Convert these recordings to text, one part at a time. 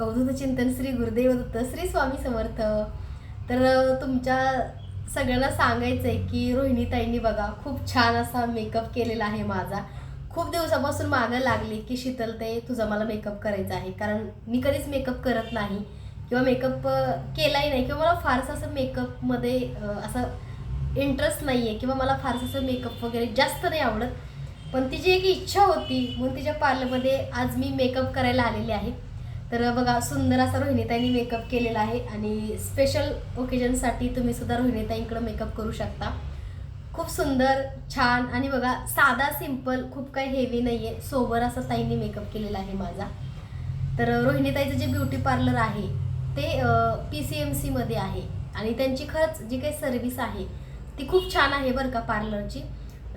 अवधूत चिंतन श्री गुरुदेव दत्त श्री स्वामी समर्थ. तर तुमच्या सगळ्यांना सांगायचं आहे की रोहिणीताईंनी बघा खूप छान असा मेकअप केलेला आहे माझा. खूप दिवसापासून मागं लागली की शीतलताई तुझा मला मेकअप करायचा आहे. कारण मी कधीच मेकअप करत नाही. किंवा मेकअप केलाही नाही. किंवा मला फारसं असं मेकअपमध्ये असं इंटरेस्ट नाही आहे किंवा मला फारसं असं मेकअप वगैरे जास्त नाही आवडत. पण तिची एक इच्छा होती. म्हणून तिच्या पार्लरमध्ये आज मी मेकअप करायला आलेले आहे. तर बघा सुंदर असा रोहिणीताईंनी मेकअप केलेला आहे आणि स्पेशल ओकेजनसाठी तुम्ही सुद्धा रोहिणीताईंकडे मेकअप करू शकता. खूप सुंदर छान आणि बघा साधा सिंपल खूप काही हेवी नाही आहे सोबर असा ताईंनी मेकअप केलेला आहे माझा. तर रोहिणीताईचं जे ब्युटी पार्लर आहे ते पी सी एम सीमध्ये आहे. आणि त्यांची खरंच जी काही सर्व्हिस आहे ती खूप छान आहे बरं का पार्लरची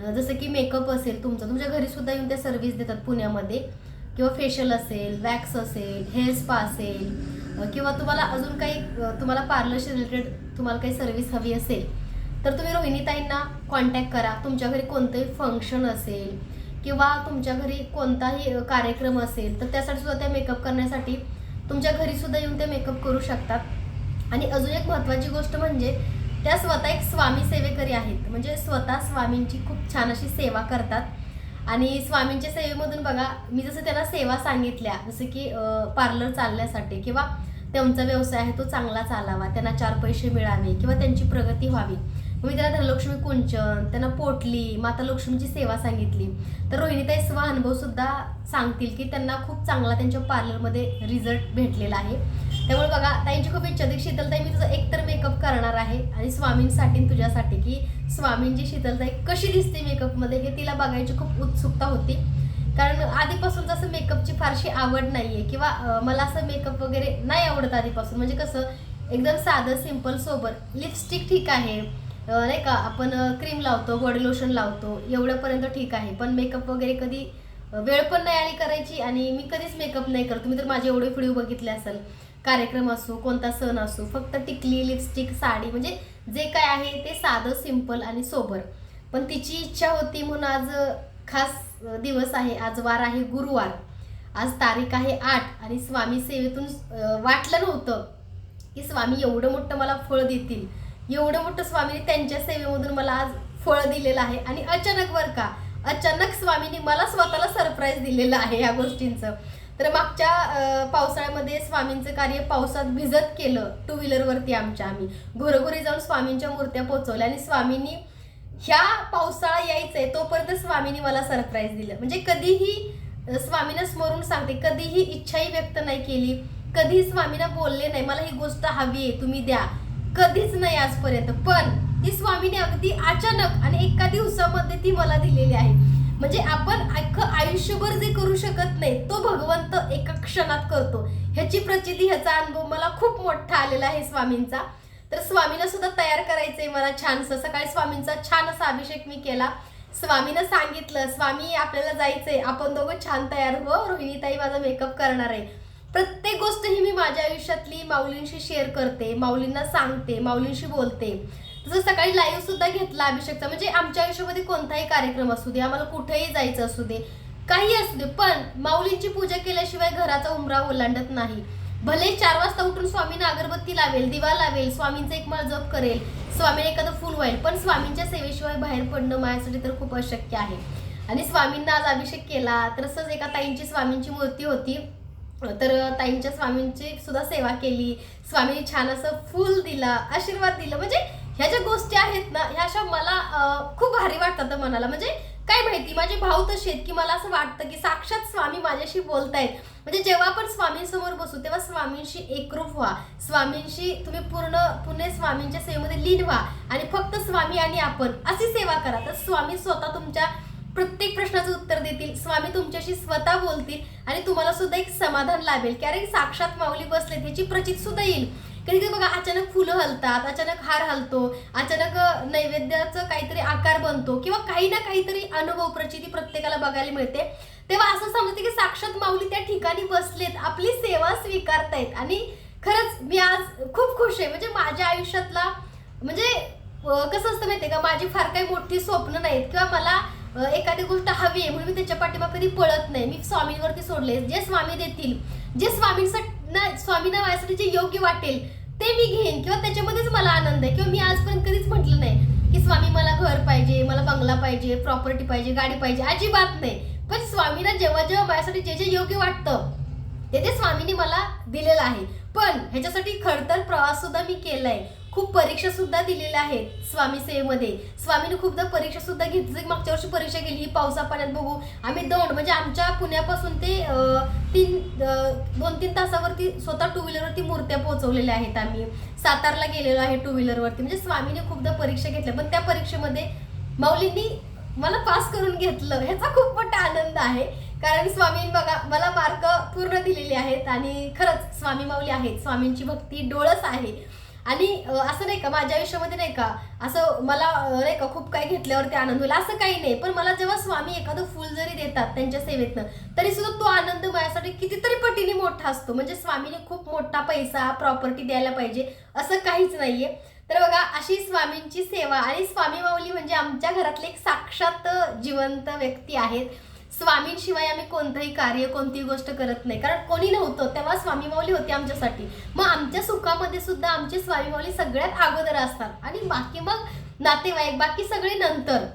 जसं की मेकअप असेल तुमचं तुमच्या घरीसुद्धा येऊन त्या सर्व्हिस देतात पुण्यामध्ये. किंवा फेशियल असेल वॅक्स असेल हेअर स्पा असेल किंवा तुम्हाला अजून काही तुम्हाला पार्लरशी रिलेटेड तुम्हाला काही सर्व्हिस हवी असेल तर तुम्ही रोहिणीताईंना कॉन्टॅक्ट करा. तुमच्या घरी कोणतंही फंक्शन असेल किंवा तुमच्या घरी कोणताही कार्यक्रम असेल तर त्यासाठी सुद्धा त्या मेकअप करण्यासाठी तुमच्या घरी सुद्धा येऊन ते मेकअप करू शकतात. आणि अजून एक महत्त्वाची गोष्ट म्हणजे त्या स्वतः एक स्वामी सेवेकरी आहेत. म्हणजे स्वतः स्वामींची खूप छान अशी सेवा करतात. आणि स्वामींच्या सेवेमधून बघा मी जसं त्यांना सेवा सांगितल्या जसं की पार्लर चालण्यासाठी किंवा त्यांचा व्यवसाय आहे तो चांगला चालावा त्यांना चार पैसे मिळावे किंवा त्यांची प्रगती व्हावी. मी त्याला धनलक्ष्मी कुंचन त्यांना पोटली माता लक्ष्मीची सेवा सांगितली. तर रोहिणीताई स्व अनुभव सुद्धा सांगतील की त्यांना खूप चांगला त्यांच्या पार्लरमध्ये रिझल्ट भेटलेला आहे. त्यामुळे बघा ताईंची खूप इच्छा होती शीतलताई मी तुझा एकतर मेकअप करणार आहे आणि स्वामींसाठी तुझ्यासाठी की स्वामींची शीतलताई कशी दिसते मेकअपमध्ये हे तिला बघायची खूप उत्सुकता होती. कारण आधीपासून जसं मेकअपची फारशी आवड नाही आहे किंवा मला असं मेकअप वगैरे नाही आवडत आधीपासून. म्हणजे कसं एकदम साधं सिंपल सोबर लिपस्टिक ठीक आहे. नाही का आपण क्रीम लावतो बॉडी लोशन लावतो एवढ्यापर्यंत ठीक आहे. पण मेकअप वगैरे कधी वेळ पण नाही आली करायची आणि मी कधीच मेकअप नाही करत. तुम्ही तर माझे एवढे व्हिडिओ बघितले असेल. कार्यक्रम असो कोणता सण असो फक्त टिकली लिपस्टिक साडी म्हणजे जे काय आहे ते साधं सिंपल आणि सोबर पण तिची इच्छा होती म्हणून आज खास दिवस आहे. आज वार आहे गुरुवार. आज तारीख आहे आठ आणि स्वामी सेवेतून वाटलं नव्हतं की स्वामी एवढं मोठं मला फळ देतील. एवढं मोठं स्वामीने त्यांच्या सेवेमधून मला आज फळ दिलेलं आहे. आणि अचानक बर का अचानक स्वामीने मला स्वतःला सरप्राईज दिलेलं आहे या गोष्टींचं. तर मागच्या पावसाळ्यामध्ये स्वामींचं कार्य पावसात भिजत केलं. टू व्हीलरवरती आमच्या आम्ही. घरोघरी जाऊन स्वामींच्या मूर्त्या पोचवल्या आणि स्वामींनी ह्या पावसाळा यायचंय तोपर्यंत स्वामींनी मला सरप्राईज दिलं. म्हणजे कधीही स्वामीनं स्वामींना स्मरून सांगते कधीही इच्छाही व्यक्त नाही केली. कधीही स्वामींना बोलले नाही मला ही गोष्ट हवी आहे तुम्ही द्या. कधीच नाही आजपर्यंत. पण ती स्वामीने अगदी अचानक आणि एका दिवसामध्ये ती मला दिलेली आहे. म्हणजे आपण अख्खं आयुष्यभर जे करू शकत नाही तो भगवंत क्षणात करतो. ह्याची प्रचिती ह्याचा अनुभव मला खूप मोठा आलेला आहे स्वामींचा. तर स्वामींना सुद्धा तयार करायचंय मला छानसं सकाळी स्वामींचा छान असा अभिषेक मी केला. स्वामीनं सांगितलं स्वामी आपल्याला जायचंय. आपण दोघं छान तयार हो. रोहिणीताई माझा मेकअप करणार आहे. प्रत्येक गोष्ट ही मी माझ्या आयुष्यातली माऊलींशी शेअर करते माऊलींना सांगते माऊलींशी बोलते. तसं सकाळी लाईव्ह सुद्धा घेतला अभिषेकचा. म्हणजे आमच्या आयुष्यामध्ये कोणताही कार्यक्रम असू दे आम्हाला कुठेही जायचं असू दे. काही असले पण माऊलींची पूजा केल्याशिवाय घराचा उमरा ओलांडत नाही. भले चार वाजता उठून स्वामींना अगरबत्ती लावेल दिवा लावेल स्वामींचा एक माळ जप करेल स्वामीने एखादं फुल वाईल पण स्वामींच्या सेवेशिवाय बाहेर पडणं माझ्यासाठी तर खूप अशक्य आहे. आणि स्वामींना आज अभिषेक केला तसंच एका ताईंची स्वामींची मूर्ती होती. तर ताईंच्या स्वामींची सुद्धा सेवा केली. स्वामींनी छान असं फूल दिला आशीर्वाद दिला. म्हणजे ह्या ज्या गोष्टी आहेत ना ह्या अशा मला खूप भारी वाटतात मनाला. म्हणजे काय माहिती? माझे भाऊ तसे आहेत की मला असं वाटतं की साक्षात स्वामी माझ्याशी बोलतायत. म्हणजे जेव्हा आपण स्वामींसमोर बसू तेव्हा स्वामींशी एकरूप व्हा. स्वामींशी तुम्ही पूर्ण पुणे स्वामींच्या सेवेमध्ये लीन व्हा. आणि फक्त स्वामी आणि आपण अशी सेवा करा. तर स्वामी स्वतः तुमच्या प्रत्येक प्रश्नाचं उत्तर देतील. स्वामी तुमच्याशी स्वतः बोलतील आणि तुम्हाला सुद्धा एक समाधान लाभेल. की अरे साक्षात माऊली बसले त्याची प्रचित सुद्धा येईल. कधी कधी बघा अचानक फुलं हलतात अचानक हार हलतो अचानक नैवेद्याचं काहीतरी आकार बनतो किंवा काही ना काहीतरी अनुभव प्रचिती प्रत्येकाला बघायला मिळते. तेव्हा असं समजते की साक्षात माऊली त्या ठिकाणी बसलेत आपली सेवा स्वीकारतायत. आणि खरंच मी आज खूप खुश आहे. म्हणजे माझ्या आयुष्यातला म्हणजे कसं असतं माहितीये का? माझी फार काही मोठी स्वप्न नाहीत किंवा मला एखादी गोष्ट हवी आहे म्हणून मी त्याच्या पाठीमा कधी पळत नाही. मी स्वामींवरती सोडले जे स्वामी देतील जे स्वामींचं स्वामींना स्वामींना माझ्यासाठी जे योग्य वाटेल ते मी घेईन. किंवा त्याच्यामध्येच मला आनंद आहे. किंवा मी आजपर्यंत कधीच म्हटलं नाही की स्वामी मला घर पाहिजे मला बंगला पाहिजे प्रॉपर्टी पाहिजे गाडी पाहिजे अजिबात नाही. पण स्वामीना जेव्हा जेव्हा माझ्यासाठी जे जे योग्य वाटतं ते ते स्वामींनी मला दिलेलं आहे. पण ह्याच्यासाठी खडतर प्रवास सुद्धा मी केलाय. खूप परीक्षा सुद्धा दिलेल्या आहेत स्वामी सेवेमध्ये. स्वामीने खूपदा परीक्षा सुद्धा घेतली. मागच्या वर्षी परीक्षा केली ही पावसा पाण्यात बघू. आम्ही दौंड म्हणजे आमच्या पुण्यापासून ते तीन दोन तीन तासावरती स्वतः टू व्हीलरवरती मूर्त्या पोहोचवलेल्या आहेत आम्ही. सातारला गेलेलो आहे टू व्हीलरवरती म्हणजे स्वामीने खूपदा परीक्षा घेतल्या. पण त्या परीक्षेमध्ये माऊलींनी मला पास करून घेतलं. ह्याचा खूप मोठा आनंद आहे. कारण स्वामी बघा मला मार्क पूर्ण दिलेले आहेत. आणि खरंच स्वामी माऊली आहेत. स्वामींची भक्ती डोळस आहे. आणि असं नाही का माझ्या आयुष्यामध्ये नाही का असं मला नाही का खूप काही घेतल्यावरती आनंद होईल असं काही नाही. पण मला जेव्हा स्वामी एखादं फुल जरी देतात त्यांच्या सेवेतनं तरी सुद्धा तो आनंद माझ्यासाठी कितीतरी पटीने मोठा असतो. म्हणजे स्वामीने खूप मोठा पैसा प्रॉपर्टी द्यायला पाहिजे असं काहीच नाहीये. तर बघा अशी स्वामींची सेवा आणि स्वामी माऊली म्हणजे आमच्या घरातले एक साक्षात जिवंत व्यक्ती आहेत. स्वामींशिवाय आम्ही कोणतंही कार्य कोणतीही गोष्ट करत नाही. कारण कोणी नव्हतं तेव्हा स्वामी माऊली होती आमच्यासाठी. मग आमच्या सुखामध्ये सुद्धा आमचे स्वामी माऊली सगळ्यात अगोदर असतात. आणि बाकी मग नातेवाईक बाकी सगळे नंतर.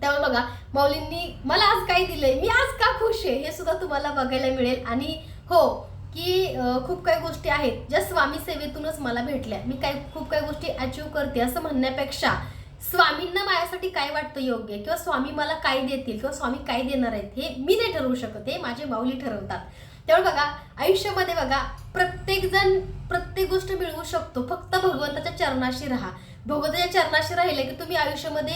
त्यामुळे बघा माऊलींनी मला आज काय दिलंय? मी आज का खुश आहे? हे सुद्धा तुम्हाला बघायला मिळेल. आणि हो की खूप काही गोष्टी आहेत. ज्या स्वामी सेवेतूनच मला भेटल्या. मी काही खूप काही गोष्टी अचीव करते असं म्हणण्यापेक्षा स्वामींना माझ्यासाठी काय वाटतं योग्य? किंवा स्वामी मला काय देतील? किंवा स्वामी काय देणार आहेत? हे मी नाही ठरवू शकत. हे माझे माऊली ठरवतात. त्यामुळे बघा आयुष्यामध्ये बघा प्रत्येक जण प्रत्येक गोष्ट मिळवू शकतो. फक्त भगवंताच्या चरणाशी राहा. भगवंताच्या चरणाशी राहिले की तुम्ही आयुष्यामध्ये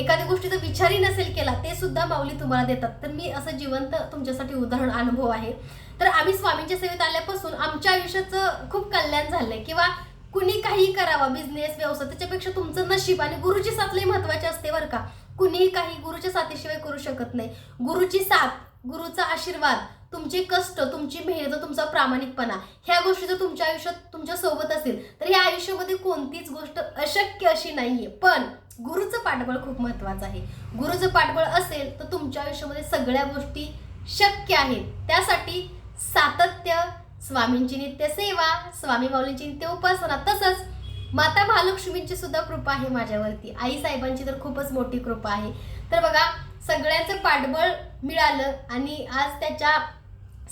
एखाद्या गोष्टीचा विचारही नसेल केला ते सुद्धा माऊली तुम्हाला देतात. तर मी असं जिवंत तुमच्यासाठी उदाहरण अनुभव आहे. तर आम्ही स्वामींच्या सेवेत आल्यापासून आमच्या आयुष्याचं खूप कल्याण झालंय. किंवा कुणी काही करावा बिझनेस व्यवसाय त्याच्यापेक्षा तुमचं नशीब आणि गुरुची साथ लई महत्वाची असते बरं का. कुणीही काही गुरुच्या साथीशिवाय करू शकत नाही. गुरुची साथ गुरुचा आशीर्वाद तुमचे कष्ट तुमची मेहनत तुमचा प्रामाणिकपणा ह्या गोष्टी जर तुमच्या आयुष्यात तुमच्यासोबत असेल तर या आयुष्यामध्ये कोणतीच गोष्ट अशक्य अशी नाहीये. पण गुरुचं पाठबळ खूप महत्वाचं आहे. गुरुचं पाठबळ असेल तर तुमच्या आयुष्यामध्ये सगळ्या गोष्टी शक्य आहेत. त्यासाठी सातत्य स्वामींची नित्य सेवा स्वामी माऊलींची नित्य उपासना तसंच माता महालक्ष्मींची सुद्धा कृपा आहे माझ्यावरती. आई साहेबांची तर खूपच मोठी कृपा आहे. तर बघा सगळ्यांचं पाठबळ मिळालं आणि आज त्याच्या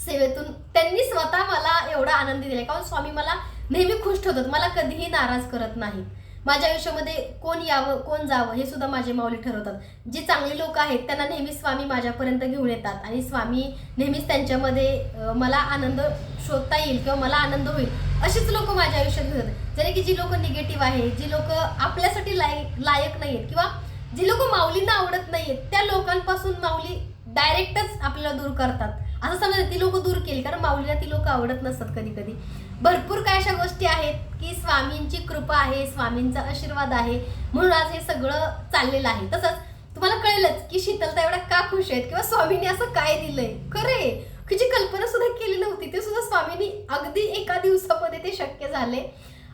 सेवेतून त्यांनी स्वतः मला एवढा आनंदी दिला कारण स्वामी मला नेहमी खुश ठेवतात. मला कधीही नाराज करत नाहीत. माझ्या आयुष्यामध्ये कोण यावं कोण जावं हे सुद्धा माझे माऊली ठरवतात. जे चांगले लोक आहेत त्यांना नेहमी स्वामी माझ्यापर्यंत घेऊन येतात. आणि स्वामी नेहमीच त्यांच्यामध्ये मला आनंद शोधता येईल किंवा मला आनंद होईल अशीच लोक माझ्या आयुष्यात घेऊन येतात जरी की जी लोक निगेटिव्ह आहेत जी लोक आपल्यासाठी लायक लायक आहेत किंवा जी लोक माऊलींना आवडत नाही आहेत त्या लोकांपासून माऊली डायरेक्टच आपल्याला दूर करतात. असं समजा ती लोक दूर केली कारण माऊलीला ती लोक आवडत नसतात कधी कधी भरपूर काय अशा गोष्टी आहेत की स्वामींची कृपा आहे स्वामींचा आशीर्वाद आहे म्हणून आज हे सगळं चाललेलं आहे. तसंच तुम्हाला कळेलच की शीतलता एवढ्या का खुश आहेत किंवा स्वामींनी असं काय दिलंय? खरे की जी कल्पना सुद्धा केली नव्हती. ते सुद्धा स्वामींनी अगदी एका दिवसामध्ये ते शक्य झाले.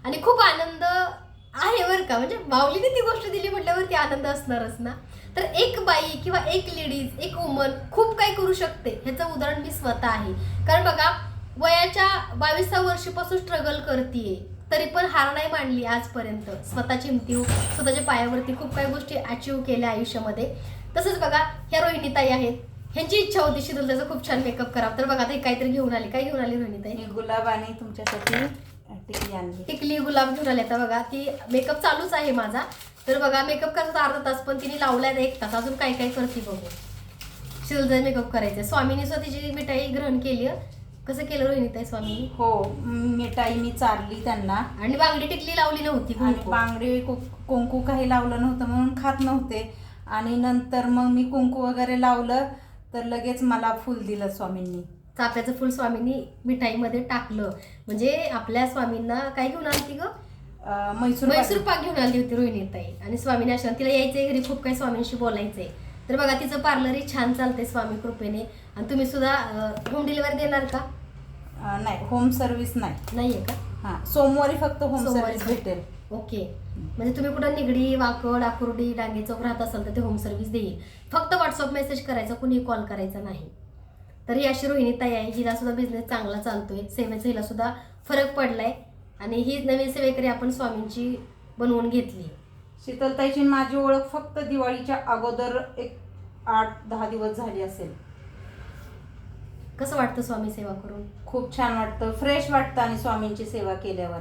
आणि खूप आनंद आहे बरं का. म्हणजे माऊलीने ती गोष्ट दिली म्हटल्यावरती आनंद असणारच ना? तर एक बाई किंवा एक लेडीज एक वुमन खूप काही करू शकते. ह्याचं उदाहरण मी स्वतः आहे. कारण बघा वयाच्या बावीसा वर्षीपासून स्ट्रगल करतीये. तरी पण हार नाही मांडली आजपर्यंत. स्वतःची हिमती स्वतःच्या पायावरती खूप काही गोष्टी अचीव केल्या आयुष्यामध्ये. तसंच बघा ह्या रोहिणीताई आहेत. ह्यांची इच्छा होती शिदुल त्याचा खूप छान मेकअप करावा. तर बघा ते काहीतरी घेऊन आली. काय घेऊन आली रोहिणीताई? मी गुलाब आणि तुमच्यासाठी टिकली आणली. टिकली गुलाब घेऊन आले. आता बघा ती मेकअप चालूच आहे माझा. तर बघा मेकअप करायचा अर्धा तास पण तिने लावलाय एक तास. अजून काय काय करते बघू. शिलचा मेकअप करायचं स्वामीने सुद्धा तिची मिठाई ग्रहण केली. कसं केलं रोहिणीताई स्वामीनी? हो मिठाई मी चारली त्यांना. आणि बांगडी टिकली लावली नव्हती आणि कुंकू. बांगडी कु- कुंकू काही लावलं नव्हतं म्हणून खात नव्हते. आणि नंतर मग मी कुंकू वगैरे लावलं तर लगेच मला फुल दिलं स्वामींनी. चाफ्याचं फुल स्वामींनी मिठाईमध्ये टाकलं. म्हणजे आपल्या स्वामींना काय घेऊन आली ग? अं, म्हैसूर मैसूर पाक- पाक घेऊन आली होती रोहिणीताई आणि स्वामीने आश्रम तिला यायचंय घरी खूप काही स्वामींशी बोलायचंय. तर बघा तिचं पार्लरही छान चालतंय स्वामी कृपेने. आणि तुम्ही सुद्धा होम डिलिव्हरी देणार का? नाही होम सर्व्हिस नाही. नाहीये का? हा सोमवारी फक्त होम सोमवारी सर्व्हिस भेटेल. ओके. म्हणजे तुम्ही कुठं निगडी वाकड आकुर्डी डांगे चौक राहत असाल तर ते होम सर्व्हिस देईल. फक्त व्हॉट्सअप मेसेज करायचा कुणी कॉल करायचा नाही. तर ही अशी रोहिणी ताई आहे हिला सुद्धा बिझनेस चांगला चालतोय. सेवेचा हिला सुद्धा फरक पडलाय. आणि ही नवीन सेवेकरी आपण स्वामींची बनवून घेतली. शीतलताईची माझी ओळख फक्त दिवाळीच्या अगोदर एक आठ दहा दिवस झाली असेल. कसं वाटतं स्वामी सेवा करून? खूप छान वाटतं. फ्रेश वाटतं आणि स्वामींची सेवा केल्यावर.